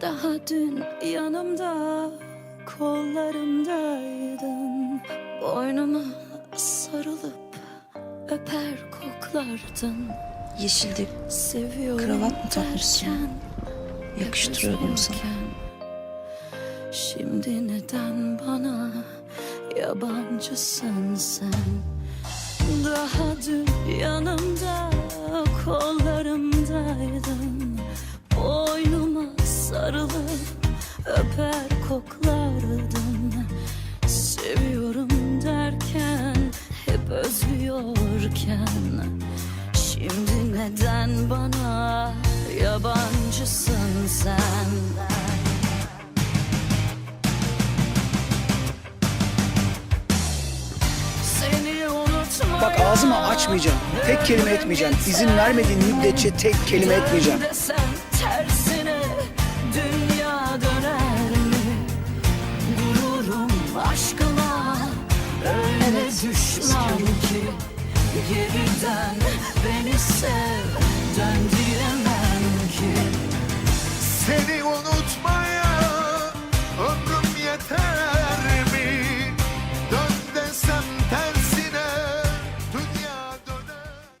Daha dün yanımda kollarımdaydın. Boynuma sarılıp öper koklardın. Yeşilde Seviyorum Kravat mı takmışsın? Yakıştırıyordum sana. Şimdi neden bana yabancısın sen? Daha dün yanımda öper koklardın Seviyorum derken hep özlüyorken Şimdi neden bana yabancısın sen Bak ağzımı açmayacağım. Tek kelime etmeyeceğim. İzin vermediğin müddetçe tek kelime etmeyeceğim. Aşkına. Öyle evet, düşman ki Geri dön beni sev Dön diyemem ki. Seni onu